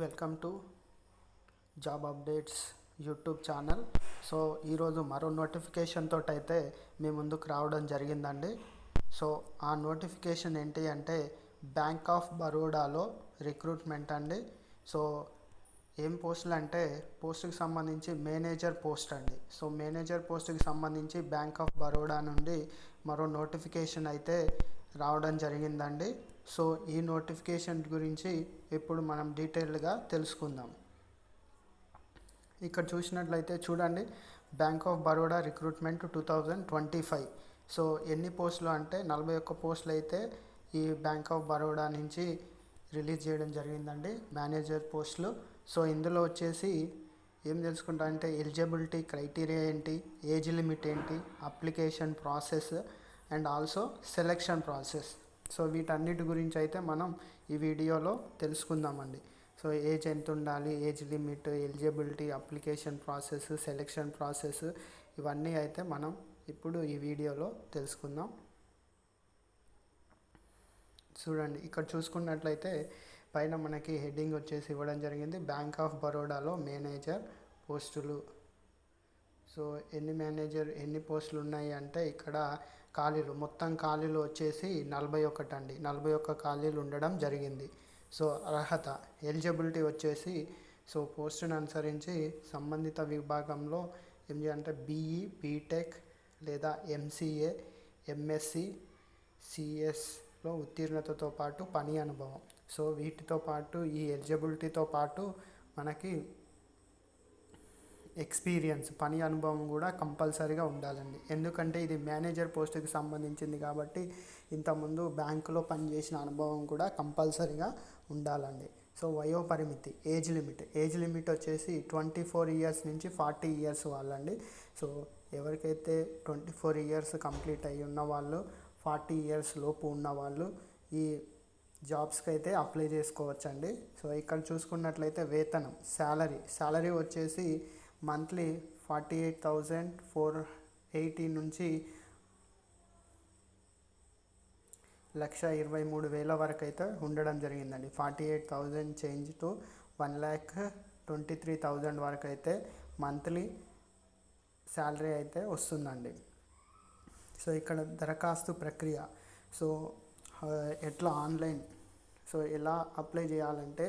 Welcome to job updates YouTube channel. So ఈరోజు మరో notification తోటి అయితే మీ ముందుకు రావడం జరిగిందండి. సో ఆ నోటిఫికేషన్ ఏంటి అంటే బ్యాంక్ ఆఫ్ బరోడాలో రిక్రూట్మెంట్ అండి. సో ఏం పోస్టులు అంటే పోస్టుకి సంబంధించి మేనేజర్ పోస్ట్ అండి. సో మేనేజర్ పోస్ట్కి సంబంధించి బ్యాంక్ ఆఫ్ బరోడా నుండి మరో నోటిఫికేషన్ అయితే రావడం జరిగిందండి. సో ఈ నోటిఫికేషన్ గురించి ఇప్పుడు మనం డీటెయిల్డ్గా తెలుసుకుందాం. ఇక్కడ చూసినట్లయితే చూడండి bank of Baroda recruitment two thousand twenty five so ఎన్ని పోస్టులు అంటే నలభై ఒక్క పోస్టులు అయితే ఈ బ్యాంక్ ఆఫ్ బరోడా నుంచి రిలీజ్ చేయడం జరిగిందండి మేనేజర్ పోస్టులు. సో ఇందులో వచ్చేసి ఏం తెలుసుకుంటా అంటే ఎలిజిబిలిటీ క్రైటీరియా ఏంటి ఏజ్ లిమిట్ ఏంటి application process and also selection process. So వీటన్నిటి గురించి అయితే మనం ఈ వీడియోలో తెలుసుకుందామండి. సో ఏజ్ ఎంత ఉండాలి age limit eligibility application process selection process ఇవన్నీ అయితే మనం ఇప్పుడు ఈ వీడియోలో తెలుసుకుందాం. చూడండి ఇక్కడ చూసుకున్నట్లయితే పైన మనకి హెడ్డింగ్ వచ్చేసి ఇవ్వడం జరిగింది. బ్యాంక్ ఆఫ్ బరోడాలో మేనేజర్ పోస్టులు. సో ఎన్ని మేనేజర్ ఎన్ని పోస్టులు ఉన్నాయి అంటే ఇక్కడ ఖాళీలు మొత్తం ఖాళీలు వచ్చేసి నలభై ఒకటి అండి. నలభై ఒక్క ఖాళీలు ఉండడం జరిగింది. సో అర్హత ఎలిజిబిలిటీ వచ్చేసి సో పోస్టును అనుసరించి సంబంధిత విభాగంలో ఏం చేయాలంటే బీఈ బీటెక్ లేదా ఎంసీఏ ఎంఎస్సి సిఎస్లో ఉత్తీర్ణతతో పాటు పని అనుభవం. సో వీటితో పాటు ఈ ఎలిజిబిలిటీతో పాటు మనకి ఎక్స్పీరియన్స్ పని అనుభవం కూడా కంపల్సరీగా ఉండాలండి. ఎందుకంటే ఇది మేనేజర్ పోస్ట్కి సంబంధించింది కాబట్టి ఇంతకుముందు బ్యాంకులో పనిచేసిన అనుభవం కూడా కంపల్సరీగా ఉండాలండి. సో వయో పరిమితి ఏజ్ లిమిట్. ఏజ్ లిమిట్ వచ్చేసి ట్వంటీ ఫోర్ ఇయర్స్ నుంచి ఫార్టీ ఇయర్స్ వాళ్ళండి. సో ఎవరికైతే ట్వంటీ ఫోర్ ఇయర్స్ కంప్లీట్ అయ్యి ఉన్న వాళ్ళు ఫార్టీ ఇయర్స్ లోపు ఉన్న వాళ్ళు ఈ జాబ్స్కి అయితే అప్లై చేసుకోవచ్చండి. సో ఇక్కడ చూసుకున్నట్లయితే వేతనం శాలరీ. శాలరీ వచ్చేసి monthly forty eight thousand four eighty నుంచి లక్ష ఇరవై మూడు వేల వరకు అయితే ఉండడం జరిగిందండి. Forty eight thousand change to one lakh twenty three thousand వరకు అయితే మంత్లీ శాలరీ అయితే వస్తుందండి. సో ఇక్కడ దరఖాస్తు ప్రక్రియ. సో ఎట్లా ఆన్లైన్? సో ఎలా అప్లై చేయాలంటే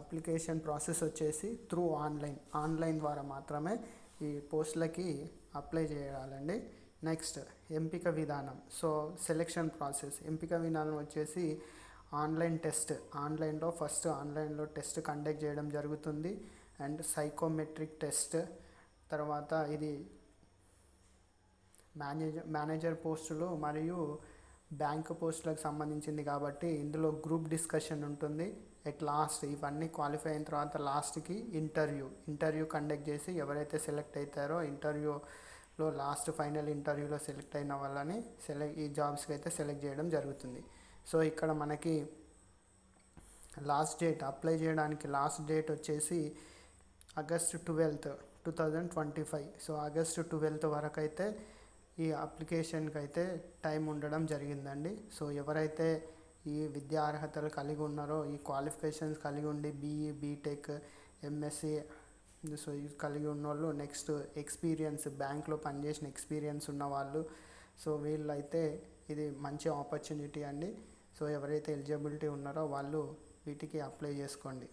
అప్లికేషన్ ప్రాసెస్ వచ్చేసి త్రూ ఆన్లైన్ ఆన్లైన్ ద్వారా మాత్రమే ఈ పోస్టులకి అప్లై చేయాలండి. నెక్స్ట్ ఎంపిక విధానం. So selection process. ఎంపిక విధానం వచ్చేసి ఆన్లైన్ టెస్ట్. ఆన్లైన్లో ఫస్ట్ ఆన్లైన్లో టెస్ట్ కండక్ట్ చేయడం జరుగుతుంది. And psychometric test. తర్వాత ఇది మేనేజర్ మేనేజర్ పోస్టులు మరియు బ్యాంక్ పోస్టులకు సంబంధించింది కాబట్టి ఇందులో గ్రూప్ డిస్కషన్ ఉంటుంది. ఎట్ లాస్ట్ ఇవన్నీ క్వాలిఫై అయిన తర్వాత లాస్ట్కి ఇంటర్వ్యూ ఇంటర్వ్యూ కండక్ట్ చేసి ఎవరైతే సెలెక్ట్ అవుతారో ఇంటర్వ్యూలో లాస్ట్ ఫైనల్ ఇంటర్వ్యూలో సెలెక్ట్ అయిన వాళ్ళని సెలెక్ట్ ఈ జాబ్స్కి అయితే సెలెక్ట్ చేయడం జరుగుతుంది. సో ఇక్కడ మనకి లాస్ట్ డేట్ అప్లై చేయడానికి లాస్ట్ డేట్ వచ్చేసి August twelfth two thousand twenty five so August twelfth వరకు అయితే ఈ అప్లికేషన్కి అయితే టైం ఉండడం జరిగిందండి. సో ఎవరైతే ఈ విద్యా అర్హతలు కలిగి ఉన్నారో ఈ క్వాలిఫికేషన్స్ కలిగి ఉండి బీఈ బీటెక్ ఎంఎస్సి సో కలిగి ఉన్న వాళ్ళు నెక్స్ట్ ఎక్స్పీరియన్స్ బ్యాంక్లో పనిచేసిన ఎక్స్పీరియన్స్ ఉన్న వాళ్ళు సో వీళ్ళైతే ఇది మంచి ఆపర్చునిటీ అండి. సో ఎవరైతే ఎలిజిబిలిటీ ఉన్నారో వాళ్ళు వీటికి అప్లై చేసుకోండి.